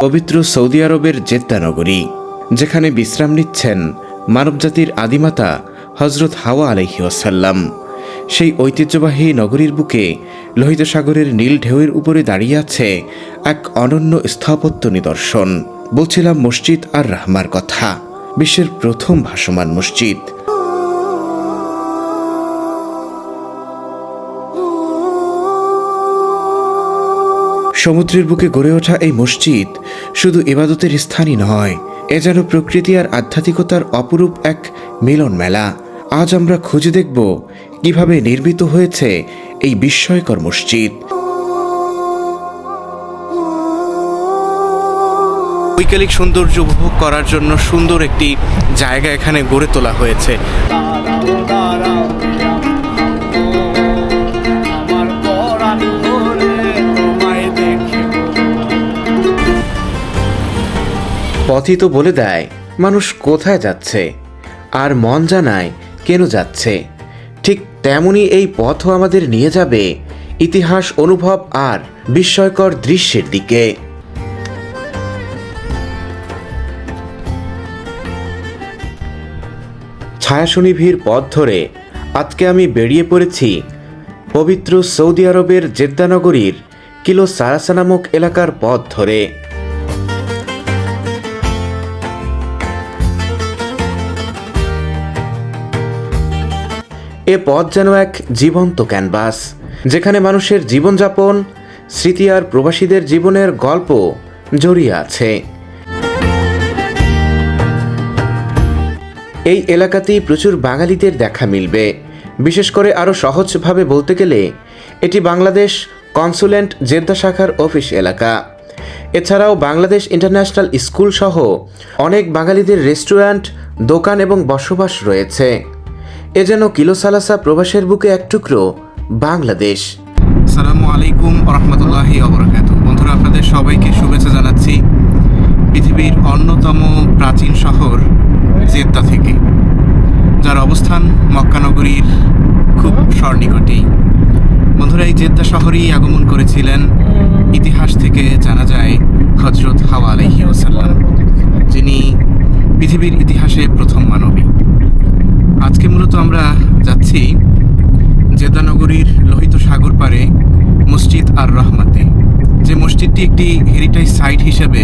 পবিত্র সৌদি আরবের জেদ্দা নগরী, যেখানে বিশ্রাম নিচ্ছেন মানবজাতির আদিমাতা হজরত হাওয়া আলহিউসাল্লাম সেই ঐতিহ্যবাহী নগরীর বুকে লোহিত সাগরের নীল ঢেউয়ের উপরে দাঁড়িয়ে আছে এক অনন্য স্থাপত্য নিদর্শন। বলছিলাম মসজিদ আর রাহমার কথা। বিশ্বের প্রথম ভাসমান মসজিদ। সমুদ্রের বুকে গড়ে ওঠা এই মসজিদ শুধু ইবাদতের স্থানই নয়, এ যেন প্রকৃতি আর আধ্যাত্মিকতার অপরূপ এক মিলন মেলা আজ আমরা খুঁজে দেখব কীভাবে নির্মিত হয়েছে এই বিস্ময়কর মসজিদ। বৈকালিক সৌন্দর্য উপভোগ করার জন্য সুন্দর একটি জায়গা এখানে গড়ে তোলা হয়েছে। পথই তো বলে দেয়, মানুষ কোথায় যাচ্ছে? আর মন জানায় কেন যাচ্ছে? ঠিক তেমনই এই পথও আমাদের নিয়ে যাবে, ইতিহাস, অনুভব আর বিস্ময়কর দৃশ্যের দিকে। ছায়াশনিভির পথ ধরে আজকে আমি বেরিয়ে পড়েছি পবিত্র সৌদি আরবের জেদ্দানগরীর কিলো সারাসা নামক এলাকার পথ ধরে। এ পথ যেন এক জীবন্ত ক্যানভাস, যেখানে মানুষের জীবনযাপন, স্মৃতি আর প্রবাসীদের জীবনের গল্প জড়িয়ে আছে। এই এলাকাতেই প্রচুর বাঙালিদের দেখা মিলবে। বিশেষ করে আরও সহজভাবে বলতে গেলে, এটি বাংলাদেশ কনসুলেন্ট জেদ্দা শাখার অফিস এলাকা। এছাড়াও বাংলাদেশ ইন্টারন্যাশনাল স্কুল সহ অনেক বাঙালিদের রেস্টুরেন্ট, দোকান এবং বসবাস রয়েছে। এ যেন কিলো সালাসা প্রবাসের বুকে এক টুকরো, বাংলাদেশ। সালামু আলাইকুম রহমতুল্লাহি অবরাকাত বন্ধুরা, আপনাদের সবাইকে শুভেচ্ছা জানাচ্ছি পৃথিবীর অন্যতম প্রাচীন শহর জেদ্দা থেকে, যার অবস্থান মক্কানগরীর খুব সন্নিকটেই বন্ধুরা, এই জেদ্দা শহরেই আগমন করেছিলেন ইতিহাস থেকে জানা যায় হজরত হাওয়া আলাইহি ওসাল্লাম যিনি পৃথিবীর ইতিহাসে প্রথম মানবী। আজকে মূলত আমরা যাচ্ছি জেদানগরীর লোহিত সাগর পারে মসজিদ আর রহমাতে যে মসজিদটি একটি হেরিটেজ সাইট হিসেবে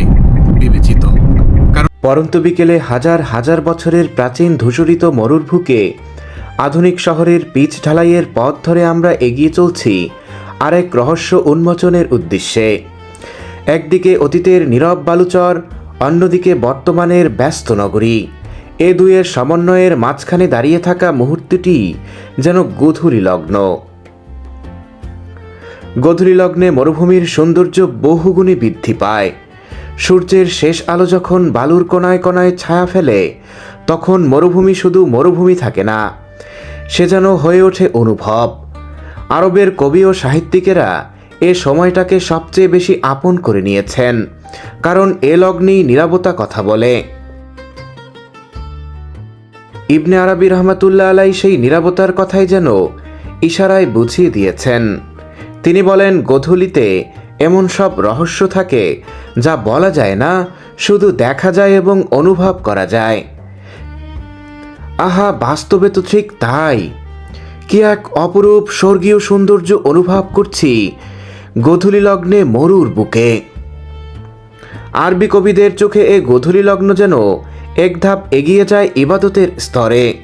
বিবেচিত। কারণ পরন্ত বিকেলে হাজার হাজার বছরের প্রাচীন ধূসরিত মরুর বুকে আধুনিক শহরের পিচ ঢালাইয়ের পথ ধরে আমরা এগিয়ে চলছি আর এক রহস্য উন্মোচনের উদ্দেশ্যে। একদিকে অতীতের নীরব বালুচর, অন্যদিকে বর্তমানের ব্যস্ত নগরী। এ দুয়ের সমন্বয়ের মাঝখানে দাঁড়িয়ে থাকা মুহূর্তটি যেন গধূলি লগ্ন গধূলি লগ্নে মরুভূমির সৌন্দর্য বহুগুণে বৃদ্ধি পায়। সূর্যের শেষ আলো যখন বালুর কোনায় কোনায় ছায়া ফেলে, তখন মরুভূমি শুধু মরুভূমি থাকে না, সে যেন হয়ে ওঠে অনুভব। আরবের কবি ও সাহিত্যিকেরা এ সময়টাকে সবচেয়ে বেশি আপন করে নিয়েছেন, কারণ এ লগ্নেই নিরাপত্তা কথা বলে। ইবনে আরবি রহমাতুল্লাহ আলাই সেই নিরাপত্তার কথাই যেন ইশারায় বুঝিয়ে দিয়েছেন। তিনি বলেন, গধূলিতে এমন সব রহস্য থাকে যা বলা যায় না, শুধু দেখা যায় এবং অনুভব করা যায়। আহা, বাস্তবে তো ঠিক তাই। কি এক অপরূপ, স্বর্গীয় সৌন্দর্য অনুভব করছি গধূলি লগ্নে মরুর বুকে। আরবি কবিদের চোখে এ গধূলি লগ্ন যেন এক ধাপ এগিয়ে যায় ইবাদতের স্তরে।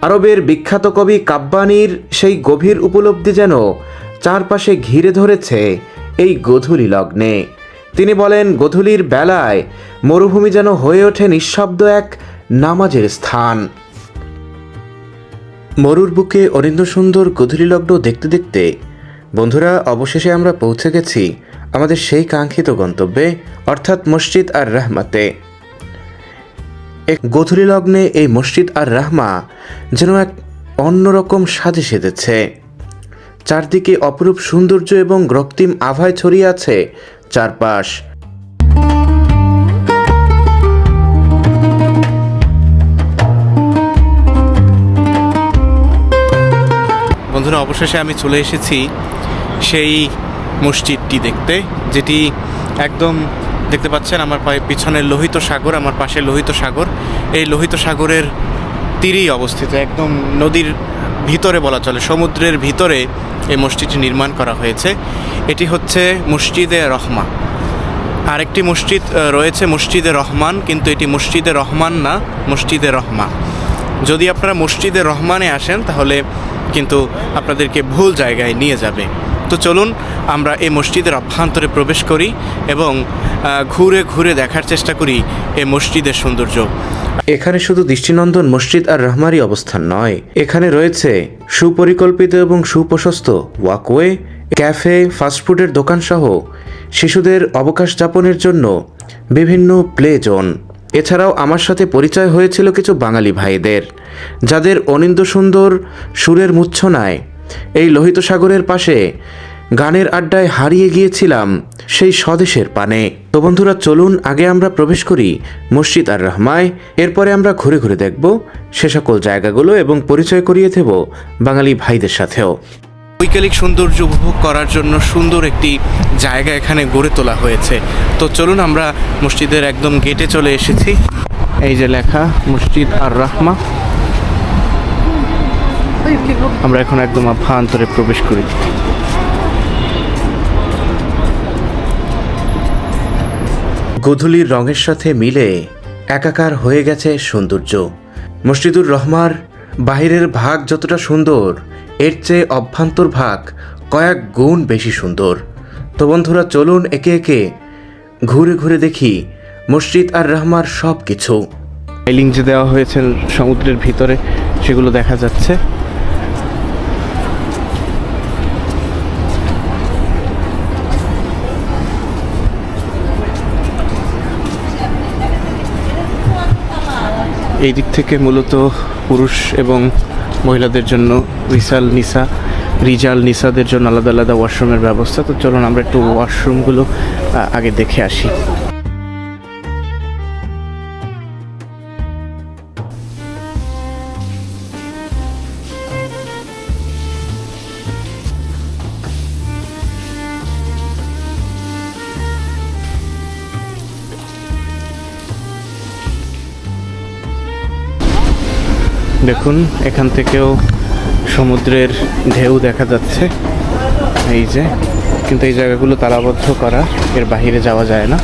আরবের বিখ্যাত কবি কাব্বানির সেই গভীর উপলব্ধি যেন চারপাশে ঘিরে ধরেছে এই গধূলি লগ্নে। তিনি বলেন, গধূলির বেলায় মরুভূমি যেন হয়ে ওঠে নিঃশব্দ এক নামাজের স্থান। মরুর বুকে অরিন্দ সুন্দর গধূলি লগ্ন দেখতে দেখতে, বন্ধুরা, অবশেষে আমরা পৌঁছে গেছি আমাদের সেই কাঙ্ক্ষিত গন্তব্যে, অর্থাৎ মসজিদ আর রাহমাতে। এক গধূলি লগ্নে এই মসজিদ আর রাহমা যেন এক অন্যরকম সাজে সেজেছে। চারদিকে অপরূপ সৌন্দর্য এবং রক্তিম আভায় ছড়িয়ে আছে চারপাশ। বন্ধুরা, অবশেষে আমি চলে এসেছি সেই মসজিদটি দেখতে, যেটি একদম দেখতে পাচ্ছেন, আমার পিছনে লোহিত সাগর, আমার পাশে লোহিত সাগর। এই লোহিত সাগরের তীরেই অবস্থিত, একদম নদীর ভিতরে বলা চলে। সমুদ্রের ভিতরে এই মসজিদটি নির্মাণ করা হয়েছে। এটি হচ্ছে মসজিদে রহমা। আরেকটি মসজিদ রয়েছে মসজিদে রহমান, কিন্তু এটি মসজিদে রহমান না, মসজিদে রহমা। যদি আপনারা মসজিদে রহমানে আসেন, তাহলে কিন্তু আপনাদেরকে ভুল জায়গায় নিয়ে যাবে। তো চলুন, আমরা এই মসজিদের অভ্যন্তরে প্রবেশ করি এবং ঘুরে ঘুরে দেখার চেষ্টা করি এই মসজিদের সৌন্দর্য। এখানে শুধু দৃষ্টিনন্দন মসজিদ আর রহমারই অবস্থান নয়, এখানে রয়েছে সুপরিকল্পিত এবং সুপ্রশস্ত ওয়াকওয়ে ক্যাফে ফাস্টফুডের দোকানসহ শিশুদের অবকাশ যাপনের জন্য বিভিন্ন প্লে জোন এছাড়াও আমার সাথে পরিচয় হয়েছিল কিছু বাঙালি ভাইদের, যাদের অনিন্দ সুন্দর সুরের মূর্ছনায় এই লোহিত সাগরের পাশে গানের আড্ডায় হারিয়ে গিয়েছিলাম সেই স্বদেশের পানে। তো বন্ধুরা, চলুন আগে আমরা প্রবেশ করি মসজিদ আর রহমায়। এরপরে আমরা ঘুরে ঘুরে দেখব সে সকল জায়গাগুলো এবং পরিচয় করিয়ে দেব বাঙালি ভাইদের সাথেও। বৈকালিক সৌন্দর্য উপভোগ করার জন্য সুন্দর একটি জায়গা এখানে গড়ে তোলা হয়েছে। তো চলুন আমরা মসজিদের একদম গেটে চলে এসেছি। এই যে লেখা মসজিদ আর রাহমা। আমরা এখন একদম অভ্যন্তরে প্রবেশ করি। গোধূলির রঙের সাথে মিলে একাকার হয়ে গেছে সৌন্দর্য। মসজিদুর রহমার বাহিরের ভাগ যতটা সুন্দর এর চেয়ে অভ্যন্তর ভাগ কয়েক গুণ বেশি সুন্দর। তো বন্ধুরা চলুন একে একে ঘুরে ঘুরে দেখি মসজিদ আর রহমার সব কিছু যে দেওয়া হয়েছে সমুদ্রের ভিতরে সেগুলো দেখা যাচ্ছে। এই দিক থেকে মূলত পুরুষ এবং মহিলাদের জন্য রিসাল নিসা, রিজাল নিসাদের জন্য আলাদা আলাদা ওয়াশরুমের ব্যবস্থা। তো চলুন আমরা একটু ওয়াশরুমগুলো আগে দেখে আসি। দেখুন, এখান থেকেও সমুদ্রের ঢেউ দেখা যাচ্ছে। এই যে, কিন্তু এই জায়গাগুলো তালাবদ্ধ করা, এর বাহিরে যাওয়া যায় না।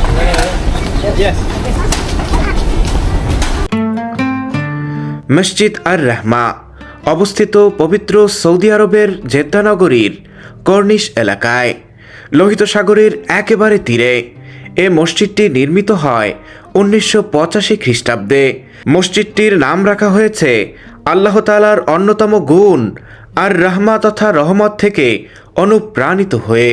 মসজিদ আর রহমা অবস্থিত পবিত্র সৌদি আরবের জেদ্দা নগরীর কর্নিশ এলাকায়। লোহিত সাগরের একেবারে তীরে, এ মসজিদটি নির্মিত হয় উনিশশো পঁচাশি খ্রিস্টাব্দে। মসজিদটির নাম রাখা হয়েছে আল্লাহ তালার অন্যতম গুণ আর রহমা তথা রহমত থেকে অনুপ্রাণিত হয়ে।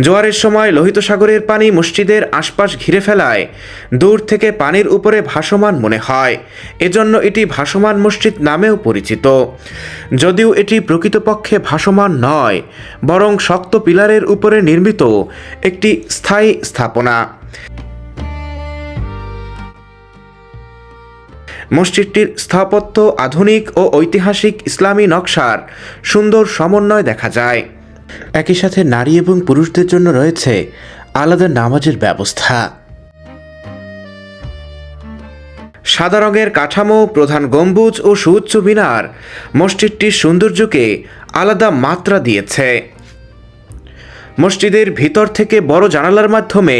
জোয়ারের সময় লোহিত সাগরের পানি মসজিদের আশপাশ ঘিরে ফেলায়। দূর থেকে পানির উপরে ভাসমান মনে হয়। এজন্য এটি ভাসমান মসজিদ নামেও পরিচিত। যদিও এটি প্রকৃতপক্ষে ভাসমান নয়, বরং শক্ত পিলারের উপরে নির্মিত একটি স্থায়ী স্থাপনা। মসজিদটির স্থাপত্য আধুনিক ও ঐতিহাসিক ইসলামী নকশার সুন্দর সমন্বয় দেখা যায়। একই সাথে নারী এবং পুরুষদের জন্য রয়েছে আলাদা নামাজের ব্যবস্থা। সাদা রঙের কাঠামো, প্রধান গম্বুজ ও সুউচ্চ মিনার মসজিদটির সৌন্দর্যকে আলাদা মাত্রা দিয়েছে। মসজিদের ভিতর থেকে বড় জানালার মাধ্যমে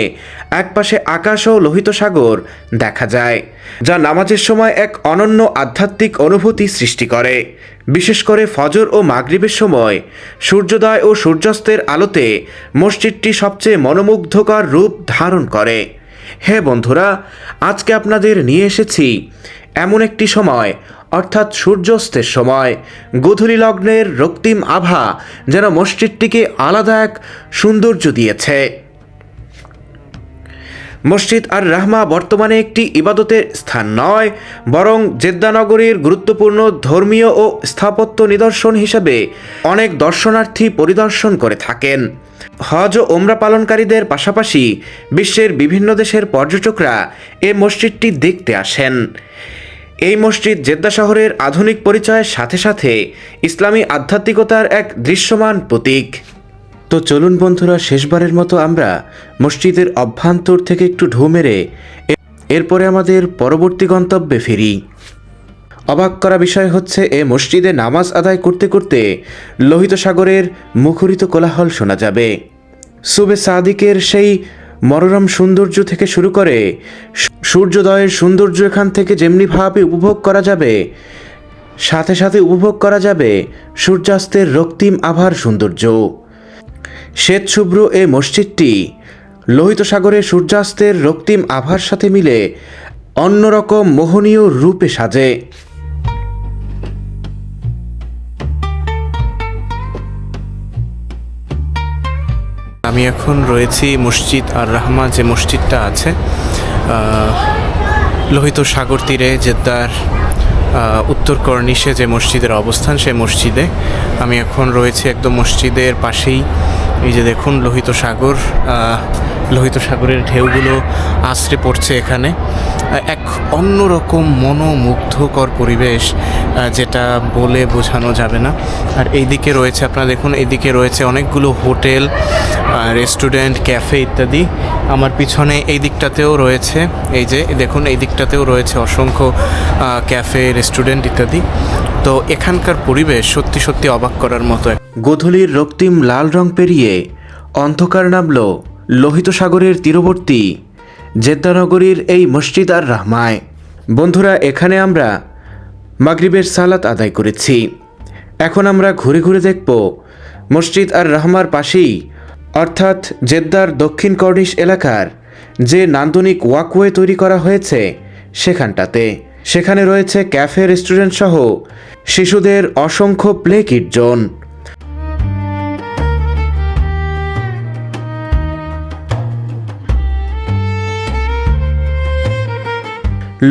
একপাশে আকাশ ও লোহিত সাগর দেখা যায়, যা নামাজের সময় এক অনন্য আধ্যাত্মিক অনুভূতি সৃষ্টি করে। বিশেষ করে ফজর ও মাগরিবের সময় সূর্যোদয় ও সূর্যাস্তের আলোতে মসজিদটি সবচেয়ে মনোমুগ্ধকর রূপ ধারণ করে। হ্যাঁ বন্ধুরা, আজকে আপনাদের নিয়ে এসেছি এমন একটি সময় অর্থাৎ সূর্যাস্তের সময়। গোধূলি লগ্নের রক্তিম আভা যেন মসজিদটিকে আলাদা এক সৌন্দর্য দিয়েছে। মসজিদ আর রাহমা বর্তমানে একটি ইবাদতের স্থান নয়, বরং জেদ্দানগরীর গুরুত্বপূর্ণ ধর্মীয় ও স্থাপত্য নিদর্শন হিসেবে অনেক দর্শনার্থী পরিদর্শন করে থাকেন। হজ ও ওমরা পালনকারীদের পাশাপাশি বিশ্বের বিভিন্ন দেশের পর্যটকরা এ মসজিদটি দেখতে আসেন। এই মসজিদ জেদ্দা শহরের আধুনিক পরিচয়ের সাথে সাথে ইসলামী আধ্যাত্মিকতার এক দৃশ্যমান প্রতীক। তো চলুন বন্ধুরা, শেষবারের মতো আমরা মসজিদের অভ্যন্তর থেকে একটু ঢু মেরে এরপরে আমাদের পরবর্তী গন্তব্যে ফিরি। অবাক করা বিষয় হচ্ছে, এ মসজিদে নামাজ আদায় করতে করতে লোহিত সাগরের মুখরিত কোলাহল শোনা যাবে। সুবে সাদিকের সেই মনোরম সৌন্দর্য থেকে শুরু করে সূর্যোদয়ের সৌন্দর্য এখান থেকে যেমনিভাবে উপভোগ করা যাবে, সাথে সাথে উপভোগ করা যাবে সূর্যাস্তের রক্তিম আভার সৌন্দর্য। শ্বেতশুভ্র এ মসজিদটি লোহিত সাগরে সূর্যাস্তের রক্তিম আভার সাথে মিলে অন্যরকম মোহনীয় রূপে সাজে। আমি এখন রয়েছি মসজিদ আর রহমা যে মসজিদটা আছে লোহিত সাগর তীরে, জেদ্দার উত্তর কর্নিশে যে মসজিদের অবস্থান, সেই মসজিদে। আমি এখন রয়েছি একদম মসজিদের পাশেই। এই যে দেখুন, লোহিত সাগর লোহিত সাগরের ঢেউগুলো আশ্রে পড়ছে এখানে। এক অন্যরকম মনোমুগ্ধকর পরিবেশ যেটা বলে বোঝানো যাবে না। আর এইদিকে রয়েছে, আপনারা দেখুন, এইদিকে রয়েছে অনেকগুলো হোটেল রেস্টুরেন্ট, ক্যাফে ইত্যাদি। আমার পিছনে এই দিকটাতেও রয়েছে, এই যে, দেখুন, এই দিকটাতেও রয়েছে অসংখ্য ক্যাফে, রেস্টুরেন্ট ইত্যাদি। তো এখানকার পরিবেশ সত্যি সত্যি অবাক করার মতো গোধূলির রক্তিম লাল রং পেরিয়ে অন্ধকার নামল লোহিত সাগরের তীরবর্তী জেদ্দানগরীর এই মসজিদ আর রাহমায়। বন্ধুরা, এখানে আমরা মাগরিবের সালাত আদায় করেছি। এখন আমরা ঘুরে ঘুরে দেখব মসজিদ আর রহমার পাশেই, অর্থাৎ জেদ্দার দক্ষিণ কর্নিশ এলাকার যে নান্দনিক ওয়াকওয়ে তৈরি করা হয়েছে সেখানটাতে। সেখানে রয়েছে ক্যাফে, রেস্টুরেন্ট সহ শিশুদের অসংখ্য প্লে কিট জোন।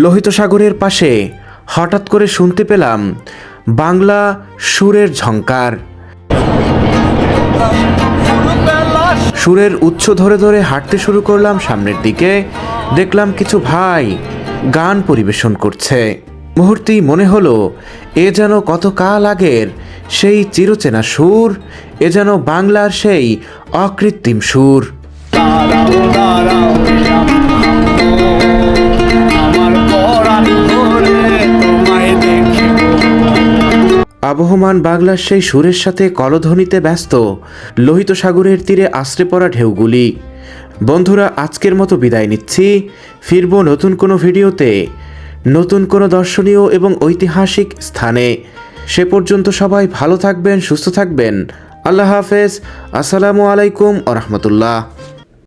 লোহিত সাগরের পাশে হঠাৎ করে শুনতে পেলাম বাংলা সুরের ঝঙ্কার সুরের উচ্চ ধরে ধরে হাঁটতে শুরু করলাম সামনের দিকে। দেখলাম কিছু ভাই গান পরিবেশন করছে। মুহূর্তেই মনে হলো, এ যেন কত কাল আগের সেই চিরচেনা সুর, এ যেন বাংলার সেই অকৃত্রিম সুর। আবহমান বাংলার সেই সুরের সাথে কলধ্বনিতে ব্যস্ত, লোহিত সাগরের তীরে আশ্রে পড়া ঢেউগুলি। বন্ধুরা, আজকের মতো বিদায় নিচ্ছি। ফিরব নতুন কোনো ভিডিওতে, নতুন কোনো দর্শনীয় এবং ঐতিহাসিক স্থানে। সে পর্যন্ত সবাই ভালো থাকবেন, সুস্থ থাকবেন। আল্লাহ হাফেজ। আসসালামু আলাইকুম আ রহমতুল্লাহ।